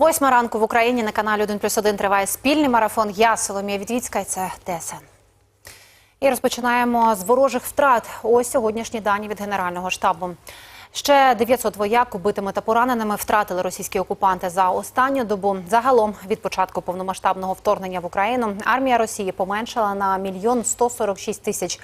Восьма ранку в Україні на каналі 1 плюс 1 триває спільний марафон. Я Соломія Відвіцька і це ТСН. І розпочинаємо з ворожих втрат. Ось сьогоднішні дані від Генерального штабу. Ще 900 вояк убитими та пораненими втратили російські окупанти за останню добу. Загалом від початку повномасштабного вторгнення в Україну армія Росії поменшала на мільйон 146 тисяч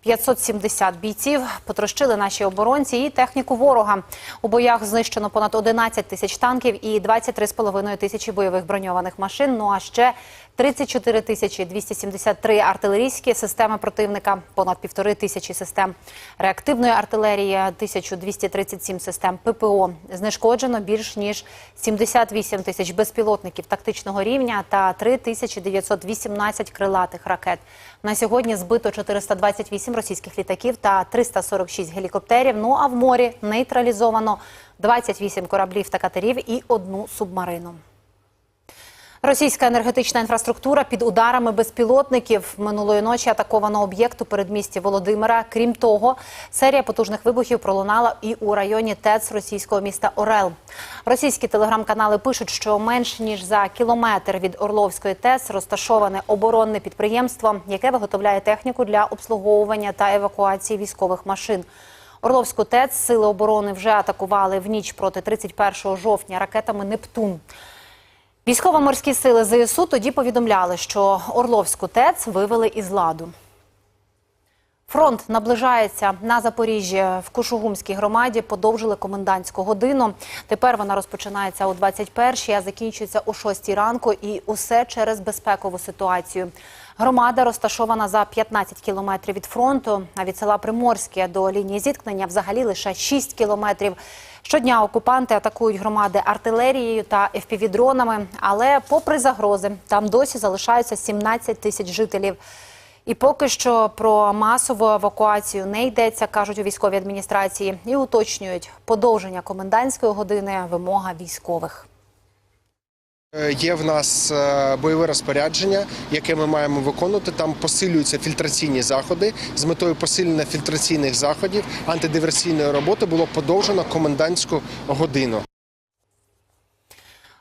570 бійців потрощили наші оборонці і техніку ворога. У боях знищено понад 11 тисяч танків і 23,5 тисячі бойових броньованих машин. Ну а ще 34 тисячі 273 артилерійські системи противника, понад півтори тисячі систем реактивної артилерії, 1237 систем ППО. Знешкоджено більш ніж 78 тисяч безпілотників тактичного рівня та 3918 крилатих ракет. На сьогодні збито 428 російських літаків та 346 гелікоптерів. Ну а в морі нейтралізовано 28 кораблів та катерів і одну субмарину. Російська енергетична інфраструктура під ударами безпілотників минулої ночі атаковано об'єкт у передмісті Володимира. Крім того, серія потужних вибухів пролунала і у районі ТЕЦ російського міста Орел. Російські телеграм-канали пишуть, що менш ніж за кілометр від Орловської ТЕЦ розташоване оборонне підприємство, яке виготовляє техніку для обслуговування та евакуації військових машин. Орловську ТЕЦ сили оборони вже атакували в ніч проти 31 жовтня ракетами Нептун. Військово-морські сили ЗСУ тоді повідомляли, що Орловську ТЕЦ вивели із ладу. Фронт наближається на Запоріжжі в Кушугумській громаді. Подовжили комендантську годину. Тепер вона розпочинається о 21-й, а закінчується о 6-й ранку. І усе через безпекову ситуацію. Громада розташована за 15 кілометрів від фронту. А від села Приморське до лінії зіткнення взагалі лише 6 кілометрів. Щодня окупанти атакують громади артилерією та ФПВ-дронами. Але, попри загрози, там досі залишаються 17 тисяч жителів. І поки що про масову евакуацію не йдеться, кажуть у військовій адміністрації, і уточнюють подовження комендантської години вимога військових. Е, Є в нас е, бойове розпорядження, яке ми маємо виконувати. Там посилюються фільтраційні заходи. З метою посилення фільтраційних заходів антидиверсійної роботи було подовжено комендантську годину.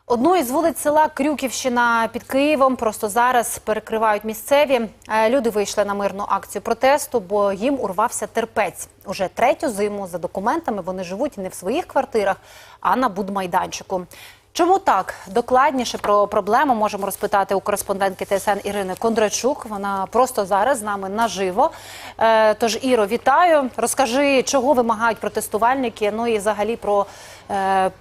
Одну із вулиць села Крюківщина під Києвом просто зараз перекривають місцеві. Е, Люди вийшли на мирну акцію протесту, бо їм урвався терпець. Уже третю зиму за документами вони живуть не в своїх квартирах, а на будмайданчику. Чому так докладніше про проблему можемо розпитати у кореспондентки ТСН Ірини Кондрачук. Вона просто зараз з нами наживо. Е, Тож, Іро, вітаю. Розкажи, чого вимагають протестувальники. Ну і взагалі про е,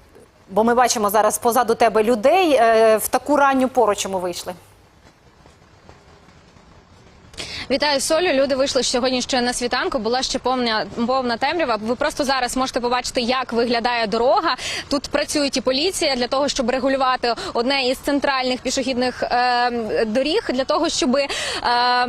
бо ми бачимо зараз позаду тебе людей е, в таку ранню пору, чому вийшли. Вітаю Солю. Люди вийшли сьогодні ще на світанку. Була ще повна повна темрява. Ви просто зараз можете побачити, як виглядає дорога. Тут працюють і поліція для того, щоб регулювати одне із центральних пішохідних е, доріг, для того, щоб е,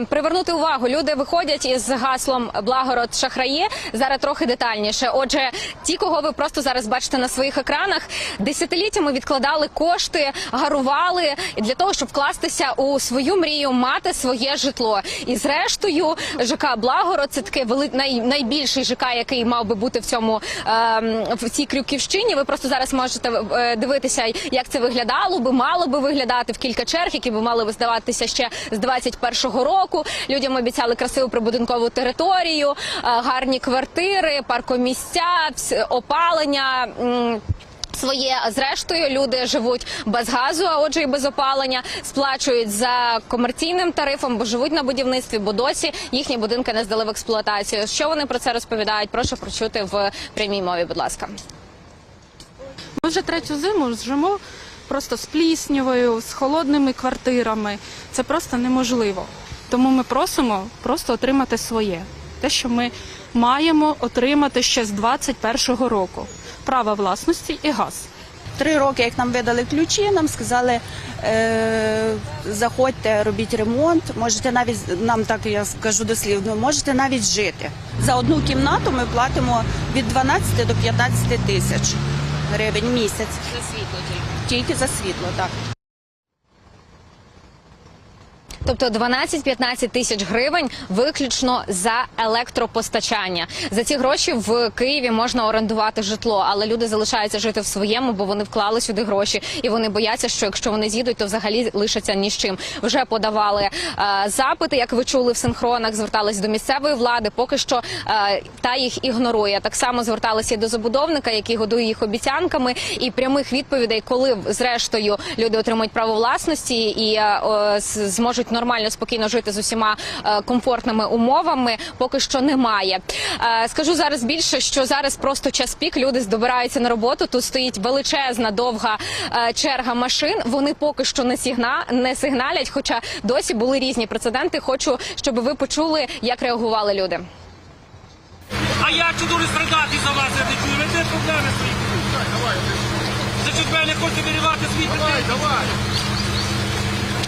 привернути увагу. Люди виходять із гаслом Благород шахрає. Зараз трохи детальніше. Отже, ті, кого ви просто зараз бачите на своїх екранах, десятиліттями відкладали кошти, гарували для того, щоб вкластися у свою мрію, мати своє житло. І зрештою, ЖК Благород це таке вели... най... найбільший ЖК, який мав би бути в цьому ем, в цій Крюківщині. Ви просто зараз можете е, дивитися, як це виглядало би, мало би виглядати в кілька черг, які би мали здаватися ще з 21-го року. Людям обіцяли красиву прибудинкову територію, е, гарні квартири, паркомісця, опалення. Своє зрештою люди живуть без газу, а отже, і без опалення, сплачують за комерційним тарифом, бо живуть на будівництві, бо досі їхні будинки не здали в експлуатацію. Що вони про це розповідають? Прошу прочути в прямій мові. Будь ласка. Ми вже третю зиму живемо просто з пліснявою, з холодними квартирами. Це просто неможливо. Тому ми просимо просто отримати своє. Те, що ми маємо отримати ще з 21-го року. Право власності і газ. Три роки, як нам видали ключі, нам сказали, е, заходьте, робіть ремонт. Можете навіть нам так я скажу дослівно, можете навіть жити. За одну кімнату ми платимо від 12 до 15 тисяч гривень місяць. За світло тільки. Тільки за світло, так. Тобто 12-15 тисяч гривень виключно за електропостачання. За ці гроші в Києві можна орендувати житло, але люди залишаються жити в своєму, бо вони вклали сюди гроші, і вони бояться, що якщо вони з'їдуть, то взагалі лишаться ні з чим. Вже подавали е, запити, як ви чули в синхронах, звертались до місцевої влади. Поки що е, та їх ігнорує. Так само зверталися і до забудовника, який годує їх обіцянками, і прямих відповідей, коли зрештою люди отримують право власності і е, з- зможуть нормально спокійно жити з усіма е, комфортними умовами, поки що немає. Е, Скажу зараз більше, що зараз просто час пік. Люди добираються на роботу. Тут стоїть величезна довга е, черга машин. Вони поки що не сигна не сигналять. Хоча досі були різні прецеденти. Хочу, щоб ви почули, як реагували люди. А я чи дуже страдати за вас, я не чую. Ви де проблеми свої? Значить, ви не хочете вирівати свій давай, давай.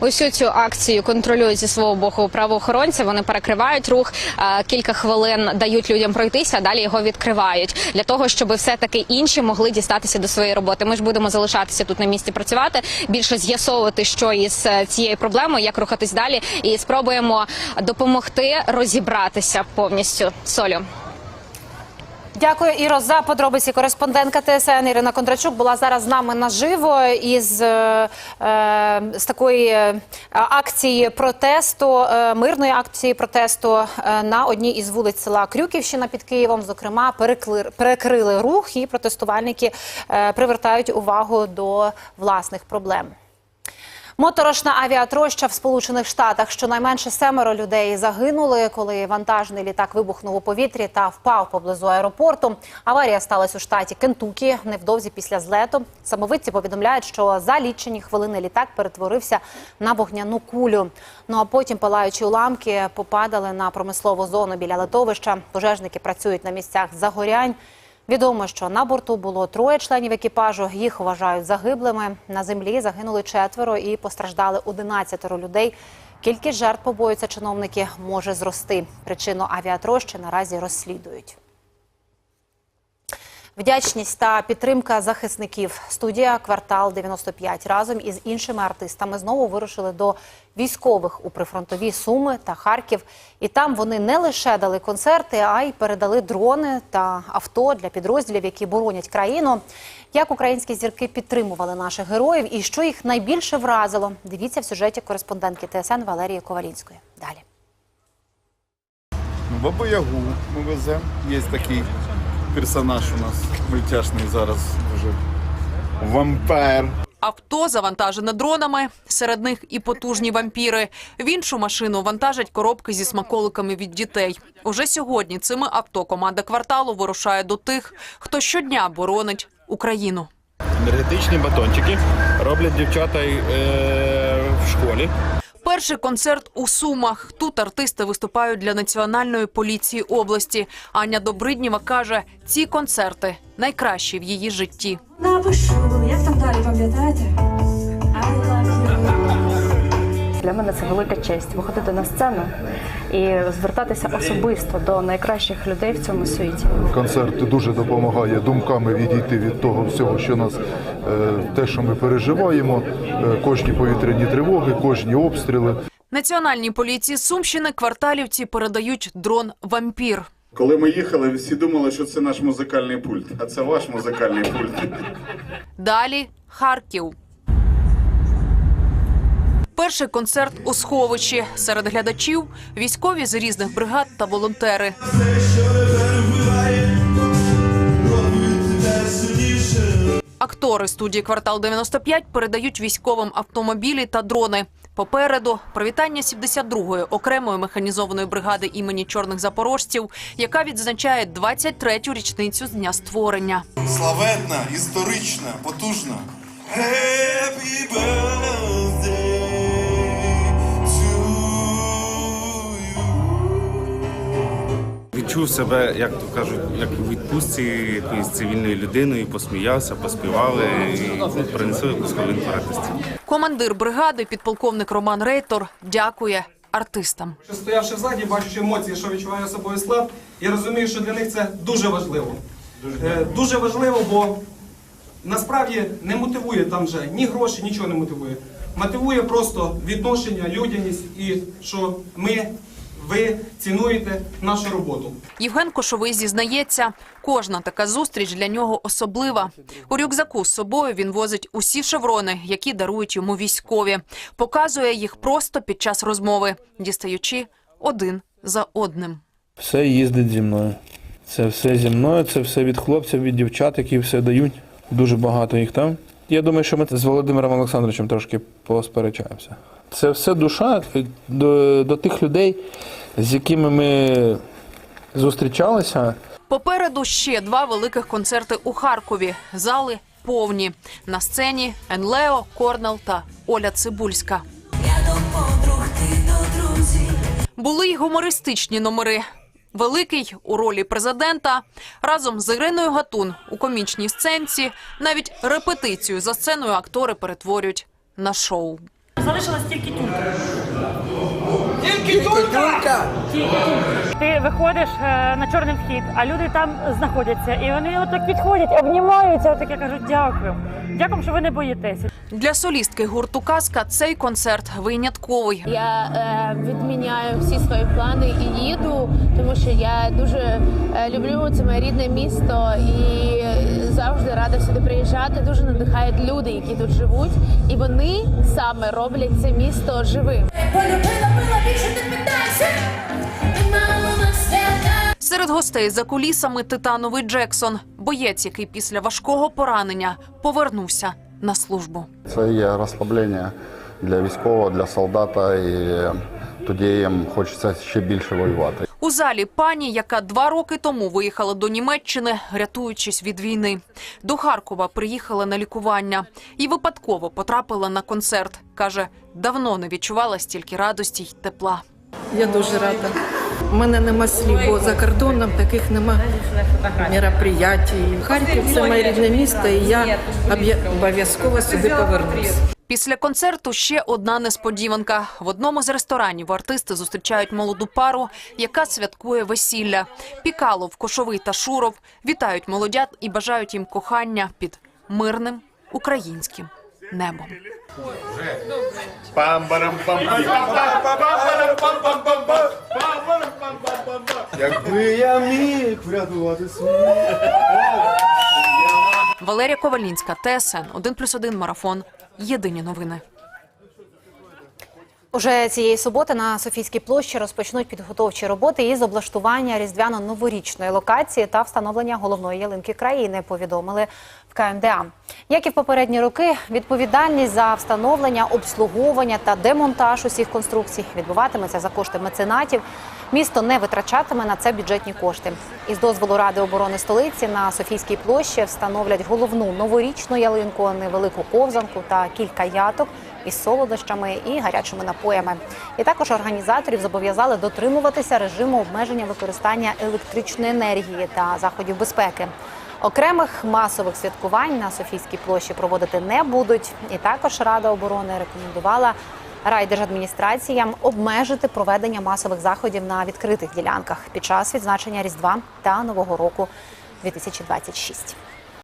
Усю цю акцію контролюють зі свого боку правоохоронці. Вони перекривають рух кілька хвилин, дають людям пройтися, а далі його відкривають для того, щоб все таки інші могли дістатися до своєї роботи. Ми ж будемо залишатися тут на місці працювати, більше з'ясовувати, що із е, цією проблемою, як рухатись далі, і спробуємо допомогти розібратися повністю. Солю. Дякую, Іро, за подробиці. Кореспондентка ТСН Ірина Кондрачук була зараз з нами наживо із е, е, з такої е, акції протесту, е, мирної акції протесту на одній із вулиць села Крюківщина під Києвом. Зокрема, перекли, перекрили рух, і протестувальники привертають увагу до власних проблем. Моторошна авіатроща в Сполучених Штатах. Щонайменше семеро людей загинули, коли вантажний літак вибухнув у повітрі та впав поблизу аеропорту. Аварія сталася у штаті Кентукі невдовзі після злету. Самовидці повідомляють, що за лічені хвилини літак перетворився на вогняну кулю. Ну а потім палаючі уламки попадали на промислову зону біля литовища. Пожежники працюють на місцях загорянь. Відомо, що на борту було троє членів екіпажу. Їх вважають загиблими. На землі загинули четверо і постраждали 11 людей. Кількість жертв побоюються чиновники може зрости. Причину авіатрощі наразі розслідують. Вдячність та підтримка захисників. Студія Квартал 95 разом із іншими артистами знову вирушили до військових у прифронтові Суми та Харків. І там вони не лише дали концерти, а й передали дрони та авто для підрозділів, які боронять країну. Як українські зірки підтримували наших героїв і що їх найбільше вразило? Дивіться в сюжеті кореспондентки ТСН Валерії Ковалінської. Далі. Бабу Ягу ми веземо. Є такий персонаж у нас мультяшний зараз вже. Вампир. Авто завантажене дронами, серед них і потужні вампіри. В іншу машину вантажать коробки зі смаколиками від дітей. Уже сьогодні цими авто команда кварталу вирушає до тих, хто щодня боронить Україну. Енергетичні батончики роблять дівчата е, в школі. Перший концерт у Сумах. Тут артисти виступають для національної поліції області. Аня Добридніва каже, ці концерти найкращі в її житті. Напишу, як там далі пам'ятаєте? Для мене це велика честь виходити на сцену і звертатися особисто до найкращих людей в цьому світі. Концерт дуже допомагає думками відійти від того всього, що нас е, те, що ми переживаємо, е, кожні повітряні тривоги, кожні обстріли. Національній поліції Сумщини кварталівці передають дрон вампір. Коли ми їхали, всі думали, що це наш музикальний пульт, а це ваш музикальний пульт. Далі Харків. Перший концерт у сховищі. Серед глядачів військові з різних бригад та волонтери. Актори студії Квартал 95 передають військовим автомобілі та дрони. Попереду привітання 72-ї окремої механізованої бригади імені чорних запорожців, яка відзначає 23-ю річницю з дня створення. Славетна, історична, потужна. Happy birthday Відчув себе, як то кажуть, як у відпустці якоюсь цивільною людиною, посміявся, поспівали і ну, принесли якусь хвилинку радості. Командир бригади, підполковник Роман Рейтор, дякує артистам. Що стоявши ззаді, бачучи емоції, що відчуває собою склад, я розумію, що для них це дуже важливо. Дуже, дуже важливо, бо насправді не мотивує там вже ні гроші, нічого не мотивує. Мотивує просто відношення, людяність і що ми, ви цінуєте нашу роботу. Євген Кошовий зізнається, кожна така зустріч для нього особлива. У рюкзаку з собою він возить усі шеврони, які дарують йому військові. Показує їх просто під час розмови, дістаючи один за одним. Все їздить зі мною. Це все зі мною, це все від хлопців, від дівчат, які все дають. Дуже багато їх там. Я думаю, що ми з Володимиром Олександровичем трошки посперечаємося. Це все душа до, до тих людей, з якими ми зустрічалися. Попереду ще два великих концерти у Харкові. Зали повні. На сцені Енлео, Корнел та Оля Цибульська. Були й гумористичні номери. Великий у ролі президента разом з Іриною Гатун у комічній сценці. Навіть репетицію за сценою актори перетворюють на шоу. Залишилась тільки тюлька. Тільки тюлька! Ти виходиш е, на чорний вхід, а люди там знаходяться. І вони отак підходять, обнімаються, отак я кажу, дякую. Дякую, що ви не боїтеся. Для солістки гурту Казка цей концерт винятковий. Я е, відміняю всі свої плани і їду, тому що я дуже е, люблю це моє рідне місто і завжди рада сюди приїжджати. Дуже надихають люди, які тут живуть, і вони саме роблять це місто живим. Серед гостей за кулісами титановий Джексон, боєць, який після важкого поранення повернувся на службу. Це є розслаблення для військового, для солдата, і тоді їм хочеться ще більше воювати. У залі пані, яка два роки тому виїхала до Німеччини, рятуючись від війни. До Харкова приїхала на лікування і випадково потрапила на концерт. каже, давно не відчувала стільки радості й тепла. Я дуже рада. У мене нема слів, бо за кордоном таких нема мероприятій. Харків це моє рідне місто, і я обов'язково сюди повернусь. Після концерту ще одна несподіванка. В одному з ресторанів артисти зустрічають молоду пару, яка святкує весілля. Пікалов, Кошовий та Шуров вітають молодят і бажають їм кохання під мирним українським небом. Якби я міг врятувати. Валерія Ковалінська, ТСН 1+,1 марафон. Єдині новини. Уже цієї суботи на Софійській площі розпочнуть підготовчі роботи із облаштування різдвяно-новорічної локації та встановлення головної ялинки країни. Повідомили в КМДА. Як і в попередні роки, відповідальність за встановлення, обслуговування та демонтаж усіх конструкцій відбуватиметься за кошти меценатів. Місто не витрачатиме на це бюджетні кошти. Із дозволу Ради оборони столиці на Софійській площі встановлять головну новорічну ялинку, невелику ковзанку та кілька яток із солодощами і гарячими напоями. І також організаторів зобов'язали дотримуватися режиму обмеження використання електричної енергії та заходів безпеки. Окремих масових святкувань на Софійській площі проводити не будуть. І також Рада оборони рекомендувала райдержадміністраціям обмежити проведення масових заходів на відкритих ділянках під час відзначення Різдва та Нового року 2026.